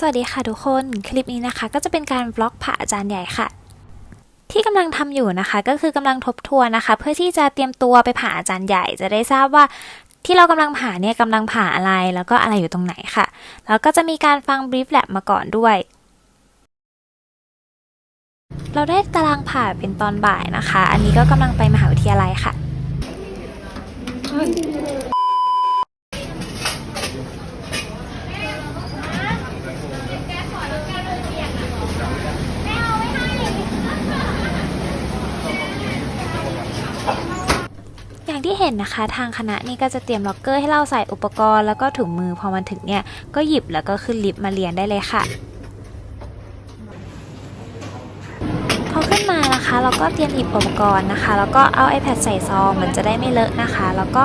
สวัสดีค่ะทุกคน คลิปนี้นะคะ ก็จะเป็นการบล็อกผ่าอาจารย์ใหญ่ค่ะ ที่กำลังทำอยู่นะคะ ก็คือกำลังทบทวนนะคะ เพื่อที่จะเตรียมตัวไปผ่าอาจารย์ใหญ่ จะได้ทราบว่าที่เรากำลังผ่าเนี่ยกำลังผ่าอะไรแล้วก็อะไรอยู่ตรงไหนค่ะ แล้วก็จะมีการฟังบรีฟแลบมาก่อนด้วยเราได้ตารางผ่าเป็นตอนบ่ายนะคะ อันนี้ก็กำลังไปมหาวิทยาลัยค่ะ ที่เห็นนะคะทางคณะนี่ก็จะเตรียมล็อกเกอร์ให้เราใส่อุปกรณ์แล้วก็ถุงมือพอมันถึงเนี่ยก็หยิบแล้วก็ขึ้นลิฟต์มาเรียนได้เลยค่ะ พอขึ้นมานะคะ เราก็เตรียมหยิบอุปกรณ์นะคะ แล้วก็เอา iPad ใส่ซองมันจะได้ไม่เลอะนะคะ แล้วก็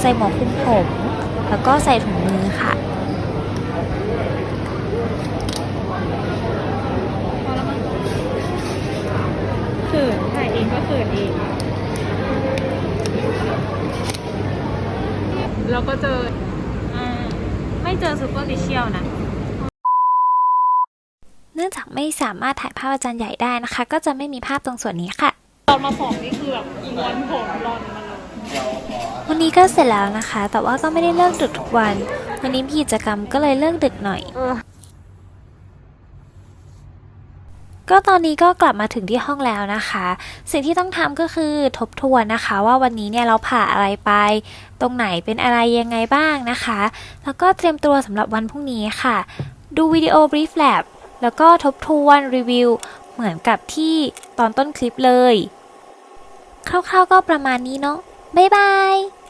ใส่หมวกคลุมผม แล้วก็ใส่ถุงมือค่ะเขินถ่ายเองก็เขินเอง แล้วก็เจออ่าไม่เจอซูเปอร์ฟิเชียลนะ เนื่องจากไม่สามารถถ่ายภาพอาจารย์ใหญ่ได้นะคะ ก็จะไม่มีภาพตรงส่วนนี้ค่ะ ตอนมาสองนี่คือแบบม้วนผมรอนมาเลยวันนี้ก็เสร็จแล้วนะคะ แต่ว่าก็ไม่ได้เลิกดึกทุกวัน วันนี้มีกิจกรรมก็เลยเลิกดึกหน่อย ก็ตอนนี้ก็กลับมาถึงที่ห้องแล้วนะคะ สิ่งที่ต้องทำก็คือทบทวนนะคะ ว่าวันนี้เนี่ยเราผ่าอะไรไป ตรงไหนเป็นอะไรยังไงบ้างนะคะ แล้วก็เตรียมตัวสำหรับวันพรุ่งนี้ค่ะ ดูวิดีโอ brief lab แล้วก็ทบทวนรีวิว เหมือนกับที่ตอนต้นคลิปเลย คร่าวๆก็ประมาณนี้เนาะบ๊ายบาย